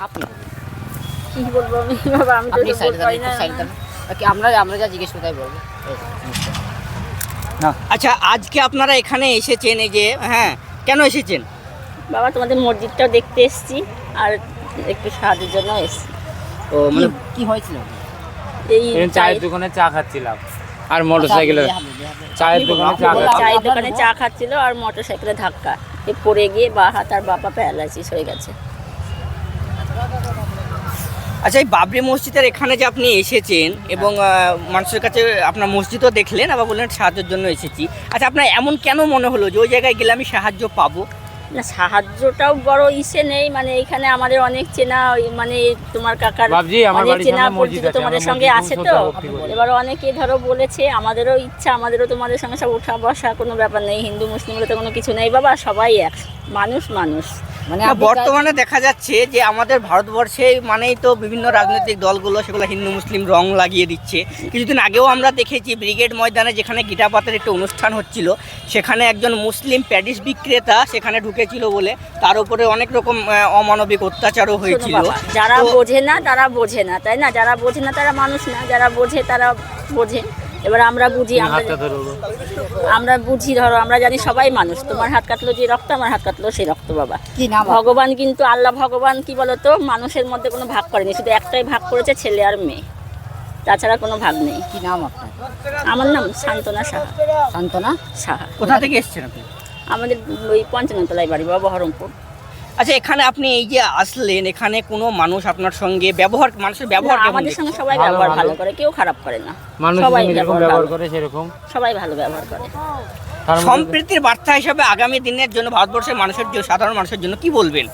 আপনি কি বলব আমি? বাবা আমি তো আপনি এটা বলতে পারি দাঁড়ান, না। একটু সাইডে দাঁড়ান। বাকি আমরা আমরা যা জিজ্ঞেস করতে বলব। আচ্ছা আজকে আপনারা এখানে এসেছেন এই যে হ্যাঁ কেন এসেছেন? বাবা তোমাদের মসজিদটাও দেখতে এসেছি আর একটু সাহায্যের জন্য এসেছি। ও মানে কি- হয়েছিল? এই চায়ের দোকানে চা খাচ্ছিলাম। আর আচ্ছা, বলুন। চায়ের দোকানে চা। চায়ের দোকানে চা খাচ্ছিল আর মোটর সাইকেলে ধাক্কা। এ পড়ে গিয়ে বা হাত আর বাবা প্যারালাইসিস হয়ে গেছে। আচ্ছা এই বাবরি মসজিদের এখানে যে আপনি এসেছেন এবং মানুষের কাছে আপনার মসজিদও দেখলেন আবার বললেন সাহায্যের জন্য এসেছি। আচ্ছা আপনার এমন কেন মনে হলো যে ওই জায়গায় গেলে আমি সাহায্য পাবো? না সাহায্যটাও বড় ইসে নেই মানে এখানে আমাদের অনেক চেনা ওই মানে তোমার কাকার অনেক চেনা পরিচিত তোমাদের সঙ্গে আছে তো? এবার অনেকে ধরো বলেছে আমাদেরও ইচ্ছা আমাদেরও তোমাদের সঙ্গে সব উঠা বসা কোনো ব্যাপার নেই হিন্দু মুসলিম তো কোনো কিছু নেই বাবা সবাই এক মানুষ মানুষ। মানে বর্তমানে দেখা যাচ্ছে যে আমাদের ভারতবর্ষে মানেই তো বিভিন্ন রাজনৈতিক দলগুলো সেগুলো হিন্দু মুসলিম রং লাগিয়ে দিচ্ছে। কিছুদিন আগেও আমরা দেখেছি ব্রিগেড ময়দানে যেখানে গীতা পাতের একটা অনুষ্ঠান হচ্ছিল সেখানে একজন মুসলিম প্যাডিস বিক্রেতা সেখানে ঢুকেছিল বলে। তার উপরে অনেক রকম অমানবিক অত্যাচারও হয়েছিল। যারা বোঝে না তারা বোঝে না তাই না? যারা বোঝে না তারা মানুষ না যারা বোঝে তারা বোঝে। এবার আমরা বুঝি আমরা বুঝি ধরো আমরা জানি সবাই মানুষ। তোমার হাত কাটলো যে রক্ত আমার হাত কাটলো সেই রক্ত বাবা। কি নাম? আপনার? ভগবান কিন্তু আল্লাহ ভগবান কি বলতো? মানুষের মধ্যে কোনো ভাগ করেনি। শুধু একটাই ভাগ করেছে ছেলে আর মেয়ে। তাছাড়া কোনো ভাগ নেই। কি নাম আপনার? আমার নাম শান্তনা সাহা। শান্তনা? সাহা। কোথা থেকে এসেছেন আপনি? আমাদের ওই পঞ্চানতলায় বাড়ি বাবা বহরমপুর। আচ্ছা এখানে আপনি এই যে আসলেন এখানে কোনো মানুষ আপনার সঙ্গে ব্যবহার মানুষের ব্যবহার কেমন আমাদের সঙ্গে সবাই ব্যবহার ভালো। করে কেউ খারাপ করে না। মানুষ সবাই যেরকম ব্যবহার করে সেরকম। সবাই ভালো ব্যবহার করে। সম্প্রীতির বার্তা হিসাবে আগামী দিনের জন্য ভারতবর্ষের মানুষের জন্য সাধারণ মানুষের জন্য কি বলবেন?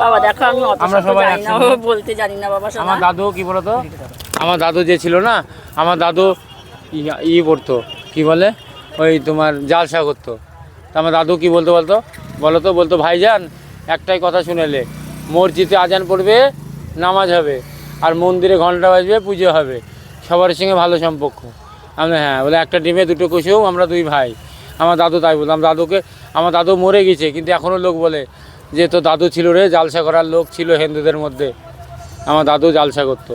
বাবা দেখো আমি অত আমরা সবাই জানি না বলতে জানি না বাবা আমার দাদু কি বলতো? আমার দাদু যে ছিল না আমার দাদু ই- পড়তো কি বলে? ওই তোমার জালসা করতো। তা আমার দাদু কি বলতো বলতো? বলো তো বলতো ভাইজান একটাই কথা শুনেলে। মসজিদে আজান পড়বে, নামাজ হবে, আর মন্দিরে ঘণ্টা বাজবে, পুজো হবে। সবার সঙ্গে ভালো সম্পর্ক। আমরা হ্যাঁ বলে একটা ডিমে দুটো কুসুম আমরা দুই ভাই। আমার দাদু তাই বললাম দাদুকে, আমার দাদু মরে গেছে, কিন্তু এখনও লোক বলে যে তো দাদু ছিল রে, জালসা করার লোক ছিল হিন্দুদের মধ্যে। আমার দাদু জালসা করতো।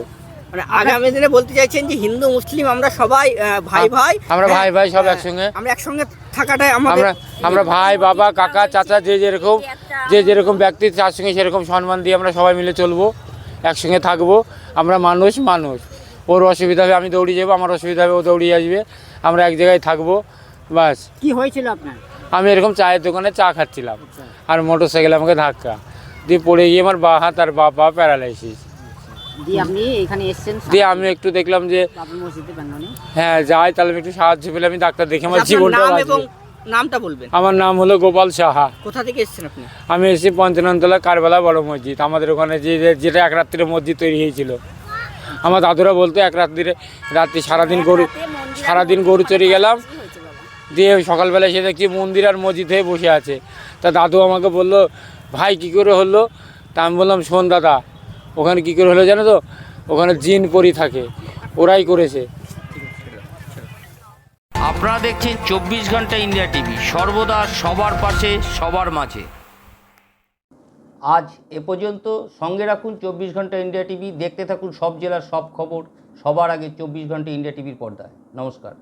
মানে আগামী দিনে বলতে চাইছেন যে হিন্দু মুসলিম আমরা সবাই ভাই ভাই আমরা ভাই ভাই সব হ্যাঁ, একসঙ্গে। আমরা একসঙ্গে থাকাটাই আমরা আমরা ভাই বাবা কাকা চাচা যে যেরকম যে যেরকম ব্যক্তি তার সঙ্গে সেরকম সম্মান দিয়ে আমরা সবাই মিলে চলবো একসঙ্গে থাকব। আমরা মানুষ মানুষ। ওর অসুবিধা হবে আমি দৌড়িয়ে যাব আমার অসুবিধা হবে ও দৌড়িয়ে আসবে। আমরা এক জায়গায় থাকব বাস। কি হয়েছিল আপনার? আমি এরকম চায়ের দোকানে চা খাচ্ছিলাম। আর মোটর সাইকেল আমাকে ধাক্কা। দিয়ে পড়ে গিয়ে আমার বা হাত আর বা পা প্যারালাইসিস। দিয়ে আপনি এখানে এসেছেন দিয়ে আমি একটু দেখলাম যে মসজিদে হ্যাঁ যাই তাহলে আমি একটু সাহায্য পেলে আমি ডাক্তার দেখে আমার জীবনটা নাম বাঁচবে নামটা বলবেন। আমার নাম হলো গোপাল সাহা। কোথা থেকে এসেছেন আপনি? আমি এসেছি পঞ্চাননতলা কারবালা বড় মসজিদ। আমাদের ওখানে যে যে- যেটা এক রাত্রিরে মসজিদ তৈরি হয়েছিল। আমার দাদুরা বলতো এক রাত্রিরে রাত্রি সারাদিন গরু সারাদিন গরু চড়ে গেলাম। দিয়ে সকালবেলা এসে দেখছি মন্দির আর মসজিদ হয়ে বসে আছে। তা দাদু আমাকে বলল ভাই কী করে হলো? তা আমি বললাম শোন দাদা ওখানে কী করে হলো জানো তো? ওখানে জিন পরি থাকে। ওরাই করেছে। আপনারা দেখছেন চব্বিশ ঘণ্টা ইন্ডিয়া টিভি। সর্বদা সবার পাশে, সবার মাঝে। আজ এ পর্যন্ত সঙ্গে রাখুন চব্বিশ ঘণ্টা ইন্ডিয়া টিভি। দেখতে থাকুন সব জেলার সব খবর। সবার আগে চব্বিশ ঘণ্টা ইন্ডিয়া টিভির পর্দায়। নমস্কার।